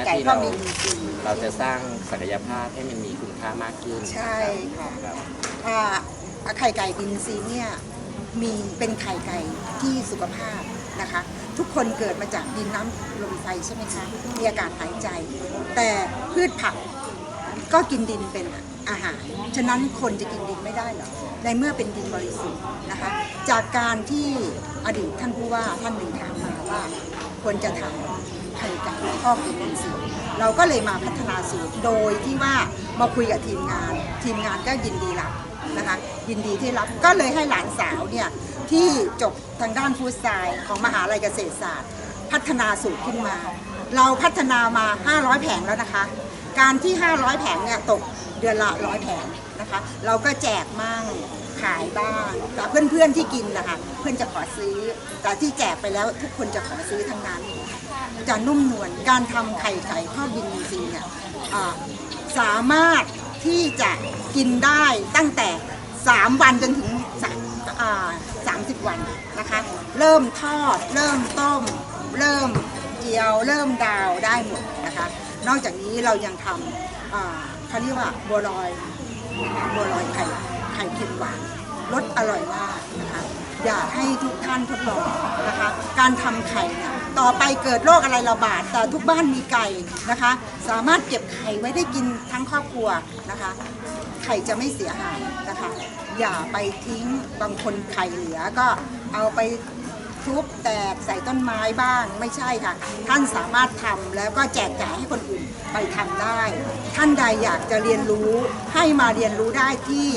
นทรีค่ะย์นะไข่ฮะไก่ที่ก็เรามีอินทรีย์เราจะสร้างศักยภาพให้มันมีคุณค่ามากขึ้นใช่ค่ะครับอ่าไข่ไก่อินทรีย์เนี่ยมีเป็นไข่ไก่ที่สุขภาพนะคะ ทุกคนเกิดมาจากดินน้ำลมไฟใช่ไหมคะมีอากาศหายใจ แต่พืชผักก็กินดินเป็นอาหาร ฉะนั้นคนจะกินดินไม่ได้เหรอ ในเมื่อเป็นดินบริสุทธิ์นะคะ จากการที่อดีตท่านผู้ว่าท่านหนึ่งถามมาว่าควรจะทำ ไข่ไก่ครอบอินทรีย์เราก็เลยมาพัฒนาสูตร โดยที่ว่ามาคุยกับทีมงาน ทีมงานก็ยินดีรับนะคะยินดีที่รับก็เลยให้หลานสาวเนี่ยที่จบทางด้านฟู้ดไซน์ของมหาลัยเกษตรศาสตร์ พัฒนาสูตรขึ้นมา เราพัฒนามา 500 แผงแล้วนะคะ การที่ 500 แผงเนี่ยตกเดือนละร้อยแผงนะคะเราก็แจกมั่งขายบ้างแต่เพื่อนๆที่กินนะคะเพื่อนจะขอซื้อ แต่ที่แจกไปแล้วทุกคนจะขอซื้อทั้งนั้น จะนุ่มนวลการทำไข่ไก่ข้าวบินซีเนี่ยสามารถที่จะกินได้ตั้งแต่ 3 วันจนถึงสามอ่า30วันนะคะเริ่มทอด เริ่มต้ม เริ่มเจียว เริ่มดาวได้หมดนะคะนอกจากนี้เรายังทำอ่าเขาเรียกว่าบัวลอยบัวลอยไข่ไข่เค็มหวานรสอร่อยมาก อยากให้ทุกท่านทดลองนะคะ การทำไข่เนี่ยต่อไปเกิดโรคอะไรระบาด แต่ทุกบ้านมีไก่นะคะ สามารถเก็บไข่ไว้ได้กินทั้งครอบครัวนะคะ ไข่จะไม่เสียหายนะคะ อย่าไปทิ้งบางคนไข่เหลือก็เอาไปทุบแตกใส่ต้นไม้บ้างไม่ใช่ค่ะ ท่านสามารถทำแล้วก็แจกจ่ายให้คนอื่น ไปทำได้ ท่านใดอยากจะเรียนรู้ให้มาเรียนรู้ได้ที่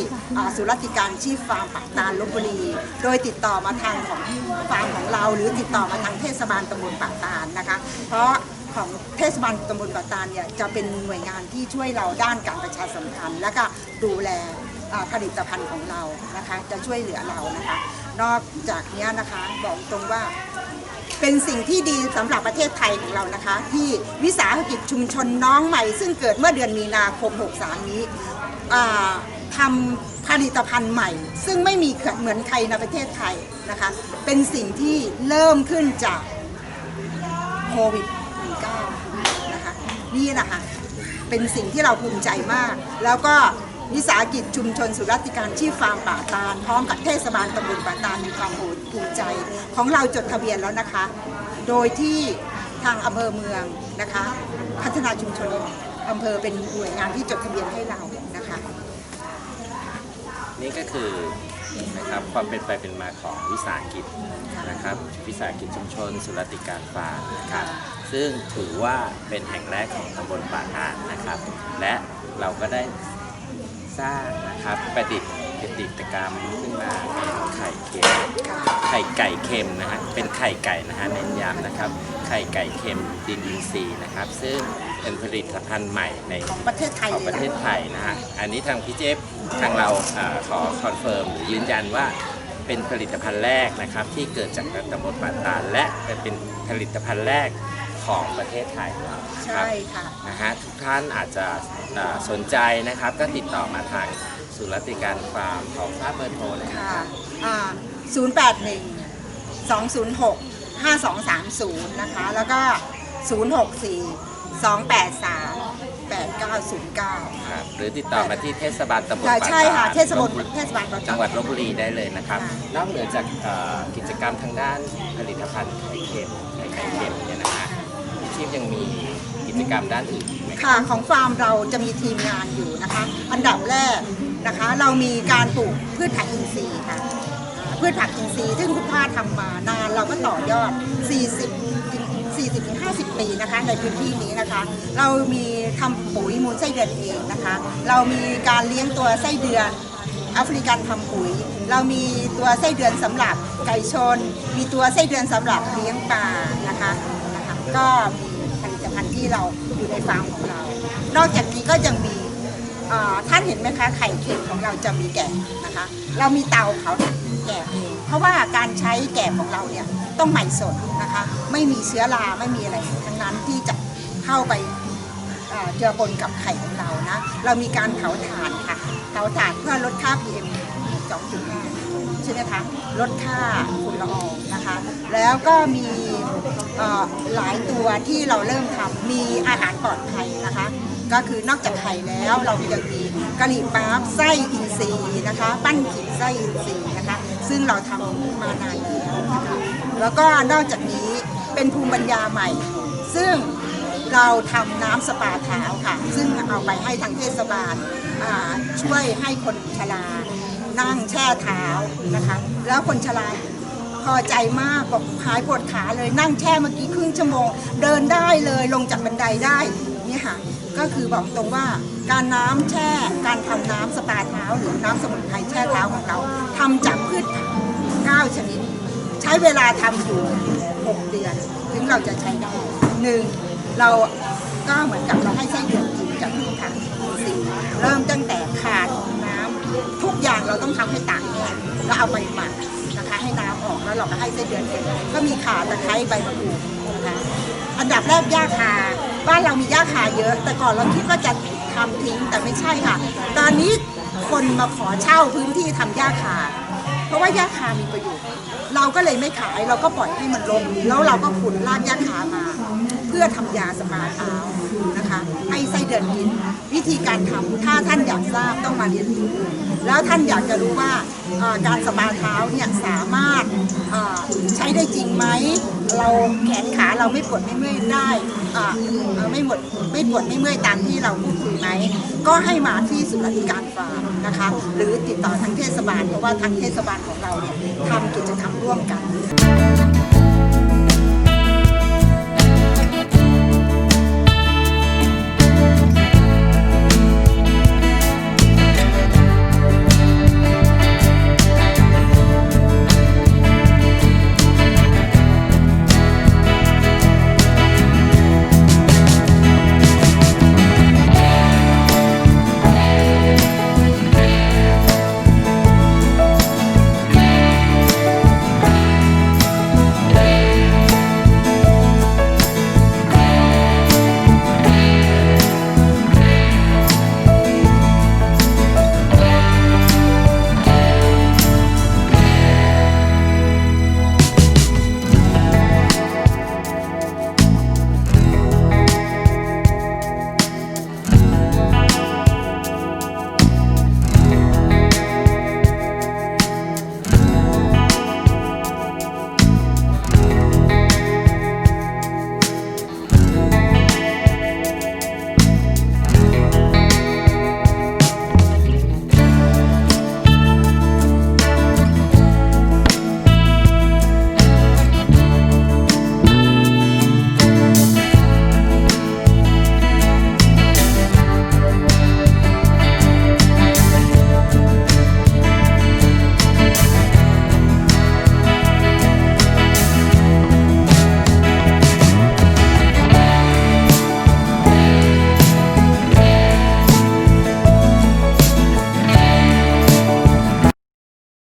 สุรตติการชีพฟาร์มปักตาลลบบุรี โดยติดต่อมาทางของฟาร์มของเรา หรือติดต่อมาทางเทศบาลตำบลปากตาลนะคะ เพราะของเทศบาลตำบลปากตาลเนี่ยจะเป็นหน่วยงานที่ช่วยเราด้านการประชาสัมพันธ์และก็ดูแลผลิตภัณฑ์ของเรานะคะ จะช่วยเหลือเรานะคะ นอกจากนี้นะคะบอกตรงว่า เป็นสิ่งที่ดีสำหรับประเทศไทยของเรานะคะ ที่วิสาหกิจชุมชนน้องใหม่ ซึ่งเกิดเมื่อเดือนมีนาคม 63 นี้อ่าทำผลิตภัณฑ์ใหม่ ซึ่งไม่มีเหมือนใครในประเทศไทยนะคะ เป็นสิ่งที่เริ่มขึ้นจากโควิด 19 นะคะนี่นะคะเป็นสิ่งที่เราภูมิใจมากแล้วก็ วิสาหกิจชุมชนสุรตติการที่ฟาร์มป่าตาล พร้อมกับเทศบาลตำบลป่าตาลมีความภูมิใจ ของเราจดทะเบียนแล้วนะคะ โดยที่ทางอำเภอเมืองนะคะ พัฒนาชุมชนอำเภอเป็นหน่วยงานที่จดทะเบียนให้เรานะคะ นี่ก็คือนะครับความเป็นไปเป็นมาของวิสาหกิจนะครับวิสาหกิจชุมชน สุรติการฟาร์มนะครับ ซึ่งถือว่าเป็นแห่งแรกของตำบลป่าตาดนะครับ และเราก็ได้ สร้างนะครับประดิษฐ์ประดิษฐกรรมขึ้นมาเป็นไข่เค็มไข่ไก่เค็มนะฮะเป็นไข่ไก่นะฮะเน้นย้ำนะครับ ไข่ไก่เค็มดินอินทรีย์นะครับ ซึ่งเป็นผลิตภัณฑ์ใหม่ในของประเทศไทยของประเทศไทยนะฮะอันนี้ทางพี่เจฟทางเราอาขอคอนเฟิร์มหรือยืนยันว่าเป็นผลิตภัณฑ์แรกนะครับที่เกิดจากตำบลป่าตาลและเป็นผลิตภัณฑ์แรก ของประเทศไทยเราคใช่รับค่ะนะฮะทุกท่านอาจจะอ่าสนใจนะครับ ก็ติดต่อมาทางสุรติการฟาร์มของทราบเบอร์โทรเลยนะค่ะครับอ่า081 206 5230นะคะ แล้วก็064 283 8909ครับหรือติดต่อมาที่เทศบาลตำบลค่ะป่าใช่ค่ะตาดเทศบาลลพบุรีเทศบาลปากตาดจังหวัดลบบุรีได้เลยนะครับค่ะนอกเหนือจากเอ่อกิจกรรมทางด้านผลิตภัณฑ์ไข่เค็มไข่ไก่เค็มเนี่ยนะฮะพี่ ชีพยังมีกิจกรรมด้านอื่นอีกไหมครับค่ะของฟาร์มเราจะมีทีมงานอยู่นะคะ อันดับแรกนะคะ เรามีการปลูกพืชผักอินทรีย์ค่ะอ่าพืชผักอินทรีย์ซึ่งคุณพ่อทำมานานเราก็ต่อยอด 40ถึง40ถึง50 ปีนะคะ ในพื้นที่นี้นะคะ เรามีทำปุ๋ยมูลไส้เดือนเองนะคะ เรามีการเลี้ยงตัวไส้เดือน แอฟริกันทำปุ๋ย เรามีตัวไส้เดือนสำหรับไก่ชน มีตัวไส้เดือนสำหรับเลี้ยงปลานะคะนะคะ ก็มี ที่เราอยู่ในฟาร์มของเรา นอกจากนี้ก็ยังมีท่านเห็นไหมคะไข่เค็มของเราจะมีแกะนะคะ เรามีเตาเผาแกะเองเพราะว่าการใช้แกะของเราเนี่ยต้องใหม่สดนะคะ ไม่มีเชื้อราไม่มีอะไรทั้งนั้นที่จะเข้าไปเอ่อเจือปนกับไข่ของเรานะ เรามีการเผาถ่านค่ะ เผาถ่านเพื่อลดค่า PM 2.5 ช่ไหมคะลดค่าฝุ่นละอองนะคะ แล้วก็มีหลายตัวที่เราเริ่มทำมีอาหารปลอดภัยนะคะ ก็คือนอกจากไข่แล้วเรายังมีกะหรี่ปั๊บไส้อินทรีย์นะคะ ปั้นขิงไส้อินทรีย์นะคะ ซึ่งเราทำมานานแล้วนะคะแล้วก็นอกจากนี้เป็นภูมิปัญญาใหม่ ซึ่งเราทำน้ำสปาเท้าค่ะ ซึ่งเอาไปให้ทางเทศบาลช่วยให้คนชรา นั่งแช่เท้านะคะ แล้วคนชราพอใจมากบอกหายปวดขาเลยนั่งแช่เมื่อกี้ครึ่งชั่วโมง เดินได้เลยลงจากบันไดได้นี่ค่ะก็คือบอกตรงว่าการน้ำแช่การทำน้ำสปาเท้าหรือน้ำสมุนไพรแช่เท้าของเราทำจากพืชผัก9ชนิด ใช้เวลาทำอยู่6เดือน ถึงเราจะใช้ได้หนึ่งเราก็เหมือนกับเราให้ไส้เดือนกินจากพืชผักสิ่เริ่มตั้งแต่ขาด ทุกอย่างเราต้องทำให้ต่ากแห้งแล้วเอาไปหมักนะคะให้น้ำออกแล้วเราก็ให้ไส้เดือนกินก็มีข่าตะไคร้ใบมะกรูดนะคะอันดับแรกหญ้าคาบ้านเรามีหญ้าคาเยอะ แต่ก่อนเราคิดว่าจะทำทิ้งแต่ไม่ใช่ค่ะ ตอนนี้คนมาขอเช่าพื้นที่ทำหญ้าคา เพราะว่าหญ้าคามีประโยชน์เราก็เลยไม่ขายเราก็ปล่อยให้มันลงแล้วเราก็ขุดรากหญ้าคามา พื่อทำยาสปาเท้านะคะให้ไส้เดือนกินวิธีการทำถ้าท่านอยากทราบต้องมาเรียนรู้แล้วท่านอยากจะรู้ว่าการสปาเท้าเนี่ยสามารถใช้ได้จริงไหมเราแขนขาเราไม่ปวดไม่เมื่อยได้ไม่หมดไม่ปวดไม่เมื่อยตามที่เราพูดคุยไหมก็ให้มาที่ศูนย์ราชการฟาร์มนะคะ หรือติดต่อทางเทศบาลเพราะว่าทางเทศบาลของเราเนี่ยทำกิจกรรมร่วมกัน